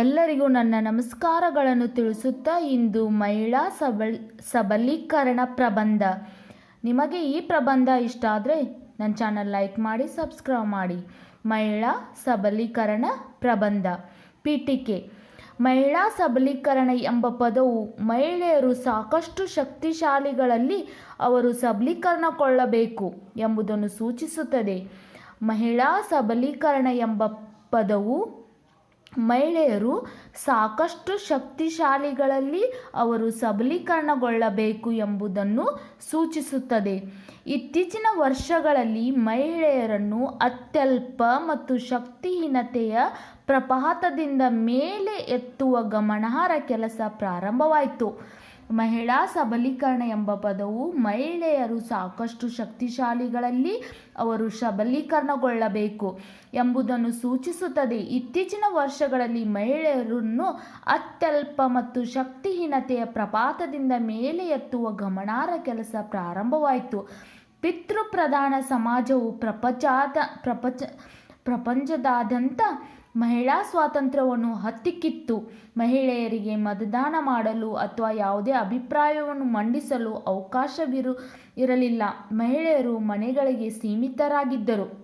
ಎಲ್ಲರಿಗೂ ನನ್ನ ನಮಸ್ಕಾರಗಳನ್ನು ತಿಳಿಸುತ್ತಾ ಇಂದು ಮಹಿಳಾ ಸಬಲ್, ಸಬಲೀಕರಣ ಪ್ರಬಂಧ. ನಿಮಗೆ ಈ ಪ್ರಬಂಧ ಇಷ್ಟ ಆದರೆ ನನ್ನ ಚಾನಲ್ ಲೈಕ್ ಮಾಡಿ, ಸಬ್ಸ್ಕ್ರೈಬ್ ಮಾಡಿ. ಮಹಿಳಾ ಸಬಲೀಕರಣ ಪ್ರಬಂಧ. ಪೀಠಿಕೆ. ಮಹಿಳಾ ಸಬಲೀಕರಣ ಎಂಬ ಪದವು ಮಹಿಳೆಯರು ಸಾಕಷ್ಟು ಶಕ್ತಿಶಾಲಿಗಳಲ್ಲಿ ಅವರು ಸಬಲೀಕರಣಗೊಳ್ಳಬೇಕು ಎಂಬುದನ್ನು ಸೂಚಿಸುತ್ತದೆ. ಮಹಿಳಾ ಸಬಲೀಕರಣ ಎಂಬ ಪದವು ಮಹಿಳೆಯರು ಸಾಕಷ್ಟು ಶಕ್ತಿಶಾಲಿಗಳಲ್ಲಿ ಅವರು ಸಬಲೀಕರಣಗೊಳ್ಳಬೇಕು ಎಂಬುದನ್ನು ಸೂಚಿಸುತ್ತದೆ. ಇತ್ತೀಚಿನ ವರ್ಷಗಳಲ್ಲಿ ಮಹಿಳೆಯರನ್ನು ಅತ್ಯಲ್ಪ ಮತ್ತು ಶಕ್ತಿಹೀನತೆಯ ಪ್ರಪಾತದಿಂದ ಮೇಲೆ ಎತ್ತುವ ಗಮನಾರ್ಹ ಕೆಲಸ ಪ್ರಾರಂಭವಾಯಿತು. ಮಹಿಳಾ ಸಬಲೀಕರಣ ಎಂಬ ಪದವು ಮಹಿಳೆಯರು ಸಾಕಷ್ಟು ಶಕ್ತಿಶಾಲಿಗಳಲ್ಲಿ ಅವರು ಸಬಲೀಕರಣಗೊಳ್ಳಬೇಕು ಎಂಬುದನ್ನು ಸೂಚಿಸುತ್ತದೆ. ಇತ್ತೀಚಿನ ವರ್ಷಗಳಲ್ಲಿ ಮಹಿಳೆಯರನ್ನು ಅತ್ಯಲ್ಪ ಮತ್ತು ಶಕ್ತಿಹೀನತೆಯ ಪ್ರಪಾತದಿಂದ ಮೇಲೆ ಎತ್ತುವ ಗಮನಾರ್ಹ ಕೆಲಸ ಪ್ರಾರಂಭವಾಯಿತು. ಪಿತೃಪ್ರಧಾನ ಸಮಾಜವು ಪ್ರಪಂಚಾದ ಪ್ರಪಚ ಪ್ರಪಂಚದಾದ್ಯಂತ ಮಹಿಳಾ ಸ್ವಾತಂತ್ರ್ಯವನ್ನು ಹತ್ತಿಕ್ಕಿತ್ತು. ಮಹಿಳೆಯರಿಗೆ ಮತದಾನ ಮಾಡಲು ಅಥವಾ ಯಾವುದೇ ಅಭಿಪ್ರಾಯವನ್ನು ಮಂಡಿಸಲು ಅವಕಾಶವಿರು ಇರಲಿಲ್ಲ. ಮಹಿಳೆಯರು ಮನೆಗಳಿಗೆ ಸೀಮಿತರಾಗಿದ್ದರು.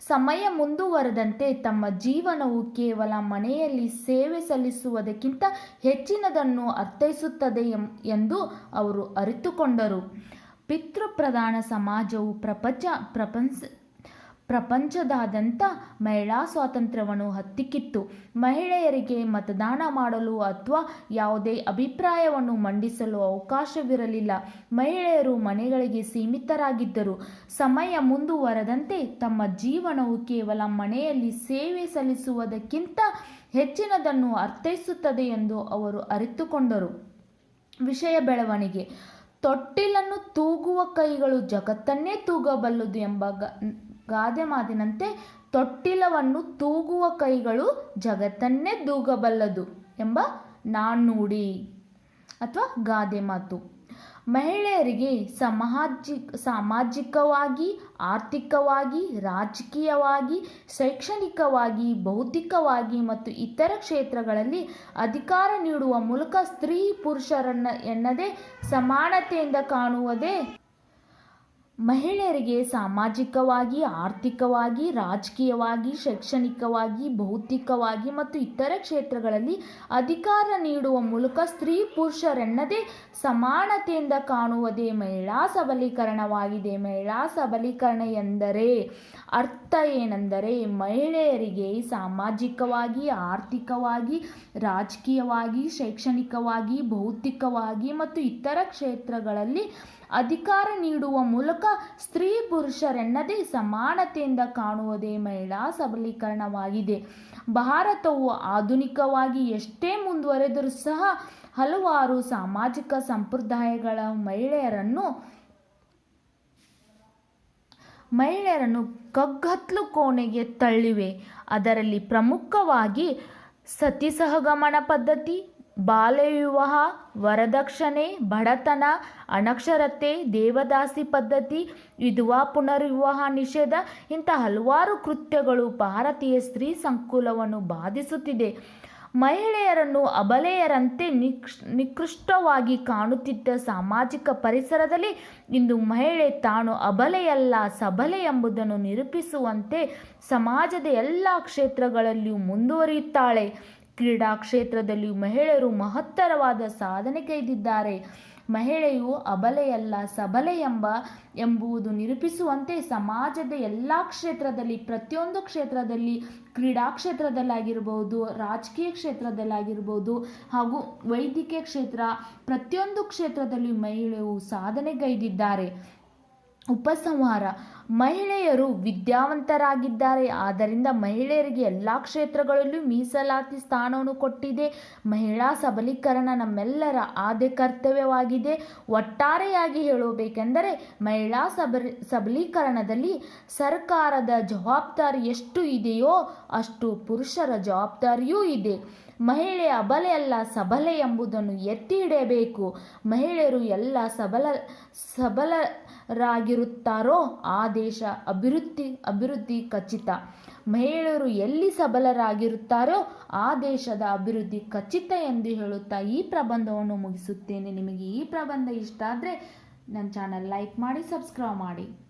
ಸಮಯ ಮುಂದುವರೆದಂತೆ ತಮ್ಮ ಜೀವನವು ಕೇವಲ ಮನೆಯಲ್ಲಿ ಸೇವೆ ಸಲ್ಲಿಸುವುದಕ್ಕಿಂತ ಹೆಚ್ಚಿನದನ್ನು ಅರ್ಥೈಸುತ್ತದೆ ಎಂದು ಅವರು ಅರಿತುಕೊಂಡರು. ಪಿತೃಪ್ರಧಾನ ಸಮಾಜವು ಪ್ರಪಂಚ ಪ್ರಪಂಚ ಪ್ರಪಂಚದಾದ್ಯಂತ ಮಹಿಳಾ ಸ್ವಾತಂತ್ರ್ಯವನ್ನು ಹತ್ತಿಕ್ಕಿತ್ತು. ಮಹಿಳೆಯರಿಗೆ ಮತದಾನ ಮಾಡಲು ಅಥವಾ ಯಾವುದೇ ಅಭಿಪ್ರಾಯವನ್ನು ಮಂಡಿಸಲು ಅವಕಾಶವಿರಲಿಲ್ಲ. ಮಹಿಳೆಯರು ಮನೆಗಳಿಗೆ ಸೀಮಿತರಾಗಿದ್ದರು. ಸಮಯ ಮುಂದುವರೆದಂತೆ ತಮ್ಮ ಜೀವನವು ಕೇವಲ ಮನೆಯಲ್ಲಿ ಸೇವೆ ಸಲ್ಲಿಸುವುದಕ್ಕಿಂತ ಹೆಚ್ಚಿನದನ್ನು ಅರ್ಥೈಸುತ್ತದೆ ಎಂದು ಅವರು ಅರಿತುಕೊಂಡರು. ವಿಷಯ ಬೆಳವಣಿಗೆ. ತೊಟ್ಟಿಲನ್ನು ತೂಗುವ ಕೈಗಳು ಜಗತ್ತನ್ನೇ ತೂಗಬಲ್ಲದು ಎಂಬ ಗಾದೆ ಮಾತಿನಂತೆ, ತೊಟ್ಟಿಲವನ್ನು ತೂಗುವ ಕೈಗಳು ಜಗತ್ತನ್ನೇ ತೂಗಬಲ್ಲದು ಎಂಬ ನಾಣ್ಣುಡಿ ಅಥವಾ ಗಾದೆ ಮಾತು. ಮಹಿಳೆಯರಿಗೆ ಸಮಾಜಿ, ಸಾಮಾಜಿಕವಾಗಿ, ಆರ್ಥಿಕವಾಗಿ, ರಾಜಕೀಯವಾಗಿ, ಶೈಕ್ಷಣಿಕವಾಗಿ ಬೌದ್ಧಿಕವಾಗಿ ಮತ್ತು ಇತರ ಕ್ಷೇತ್ರಗಳಲ್ಲಿ ಅಧಿಕಾರ ನೀಡುವ ಮೂಲಕ ಸ್ತ್ರೀ ಪುರುಷರನ್ನ ಎನ್ನದೇ ಸಮಾನತೆಯಿಂದ ಕಾಣುವುದೇ ಮಹಿಳೆಯರಿಗೆ ಸಾಮಾಜಿಕವಾಗಿ, ಆರ್ಥಿಕವಾಗಿ, ರಾಜಕೀಯವಾಗಿ, ಶೈಕ್ಷಣಿಕವಾಗಿ, ಭೌತಿಕವಾಗಿ ಮತ್ತು ಇತರ ಕ್ಷೇತ್ರಗಳಲ್ಲಿ ಅಧಿಕಾರ ನೀಡುವ ಮೂಲಕ ಸ್ತ್ರೀ ಪುರುಷರೆನ್ನದೇ ಸಮಾನತೆಯಿಂದ ಕಾಣುವುದೇ ಮಹಿಳಾ ಸಬಲೀಕರಣವಾಗಿದೆ. ಮಹಿಳಾ ಸಬಲೀಕರಣ ಎಂದರೆ ಅರ್ಥ ಏನೆಂದರೆ ಮಹಿಳೆಯರಿಗೆ ಸಾಮಾಜಿಕವಾಗಿ, ಆರ್ಥಿಕವಾಗಿ, ರಾಜಕೀಯವಾಗಿ, ಶೈಕ್ಷಣಿಕವಾಗಿ, ಭೌತಿಕವಾಗಿ ಮತ್ತು ಇತರ ಕ್ಷೇತ್ರಗಳಲ್ಲಿ ಅಧಿಕಾರ ನೀಡುವ ಮೂಲಕ ಸ್ತ್ರೀ ಪುರುಷರೆನ್ನದೇ ಸಮಾನತೆಯಿಂದ ಕಾಣುವುದೇ ಮಹಿಳಾ ಸಬಲೀಕರಣವಾಗಿದೆ. ಭಾರತವು ಆಧುನಿಕವಾಗಿ ಎಷ್ಟೇ ಮುಂದುವರೆದರೂ ಸಹ ಹಲವಾರು ಸಾಮಾಜಿಕ ಸಂಪ್ರದಾಯಗಳ ಮಹಿಳೆಯರನ್ನು ಮಹಿಳೆಯರನ್ನು ಕಗ್ಗತ್ಲು ಕೋಣೆಗೆ ತಳ್ಳಿವೆ. ಅದರಲ್ಲಿ ಪ್ರಮುಖವಾಗಿ ಸತಿ ಸಹಗಮನ ಪದ್ಧತಿ ಬಾಲ್ಯವಿವಾಹ ವರದಕ್ಷಿಣೆ ಬಡತನ ಅನಕ್ಷರತೆ ದೇವದಾಸಿ ಪದ್ಧತಿ ವಿಧವಾ ಪುನರ್ವಿವಾಹ ನಿಷೇಧ ಇಂಥ ಹಲವಾರು ಕೃತ್ಯಗಳು ಭಾರತೀಯ ಸ್ತ್ರೀ ಸಂಕುಲವನ್ನು ಬಾಧಿಸುತ್ತಿದೆ. ಮಹಿಳೆಯರನ್ನು ಅಬಲೆಯರಂತೆ ನಿಕ್ಷ್ ನಿಕೃಷ್ಟವಾಗಿ ಕಾಣುತ್ತಿದ್ದ ಸಾಮಾಜಿಕ ಪರಿಸರದಲ್ಲಿ ಇಂದು ಮಹಿಳೆ ತಾನು ಅಬಲೆಯಲ್ಲ ಸಬಲೆ ಎಂಬುದನ್ನು ನಿರೂಪಿಸುವಂತೆ ಸಮಾಜದ ಎಲ್ಲ ಕ್ಷೇತ್ರಗಳಲ್ಲಿಯೂ ಮುಂದುವರಿಯುತ್ತಾಳೆ. ಕ್ರೀಡಾ ಕ್ಷೇತ್ರದಲ್ಲಿಯೂ ಮಹಿಳೆಯರು ಮಹತ್ತರವಾದ ಸಾಧನೆ ಕೈದಿದ್ದಾರೆ. ಮಹಿಳೆಯು ಅಬಲೆಯಲ್ಲ ಸಬಲೆ ಎಂಬ, ಎಂಬುವುದು ನಿರೂಪಿಸುವಂತೆ ಸಮಾಜದ ಎಲ್ಲ ಕ್ಷೇತ್ರದಲ್ಲಿ, ಪ್ರತಿಯೊಂದು ಕ್ಷೇತ್ರದಲ್ಲಿ ಕ್ರೀಡಾ ಕ್ಷೇತ್ರದಲ್ಲಾಗಿರ್ಬೋದು, ರಾಜಕೀಯ ಕ್ಷೇತ್ರದಲ್ಲಾಗಿರ್ಬೋದು ಹಾಗೂ ವೈದ್ಯಕೀಯ ಕ್ಷೇತ್ರ, ಪ್ರತಿಯೊಂದು ಕ್ಷೇತ್ರದಲ್ಲಿ ಮಹಿಳೆಯು ಸಾಧನೆಗೈದಿದ್ದಾರೆ ಉಪಸಂಹಾರ. ಮಹಿಳೆಯರು ವಿದ್ಯಾವಂತರಾಗಿದ್ದಾರೆ. ಆದ್ದರಿಂದ ಮಹಿಳೆಯರಿಗೆ ಎಲ್ಲ ಕ್ಷೇತ್ರಗಳಲ್ಲೂ ಮೀಸಲಾತಿ ಸ್ಥಾನವನ್ನು ಕೊಟ್ಟಿದೆ. ಮಹಿಳಾ ಸಬಲೀಕರಣ ನಮ್ಮೆಲ್ಲರ ಆದ್ಯ ಕರ್ತವ್ಯವಾಗಿದೆ. ಒಟ್ಟಾರೆಯಾಗಿ ಹೇಳಬೇಕೆಂದರೆ, ಮಹಿಳಾ ಸಬಲಿ, ಸಬಲೀಕರಣದಲ್ಲಿ ಸರ್ಕಾರದ ಜವಾಬ್ದಾರಿ ಎಷ್ಟು ಇದೆಯೋ ಅಷ್ಟು ಪುರುಷರ ಜವಾಬ್ದಾರಿಯೂ ಇದೆ. ಮಹಿಳೆ ಅಬಲೆಯಲ್ಲ ಸಬಲೆ ಎಂಬುದನ್ನು ಎತ್ತಿ ಹಿಡಿಯಬೇಕು. ಮಹಿಳೆಯರು ಎಲ್ಲ ಸಬಲ, ಸಬಲರಾಗಿರುತ್ತಾರೋ, ಆ ದೇಶ ಅಭಿವೃದ್ಧಿ ಅಭಿವೃದ್ಧಿ ಖಚಿತ. ಮಹಿಳೆಯರು ಎಲ್ಲಿ ಸಬಲರಾಗಿರುತ್ತಾರೋ, ಆ ದೇಶದ ಅಭಿವೃದ್ಧಿ ಖಚಿತ ಎಂದು ಹೇಳುತ್ತಾ ಈ ಪ್ರಬಂಧವನ್ನು ಮುಗಿಸುತ್ತೇನೆ. ನಿಮಗೆ ಈ ಪ್ರಬಂಧ ಇಷ್ಟ ಆದರೆ ನನ್ನ ಚಾನಲ್ ಲೈಕ್ ಮಾಡಿ, ಸಬ್ಸ್ಕ್ರೈಬ್ ಮಾಡಿ.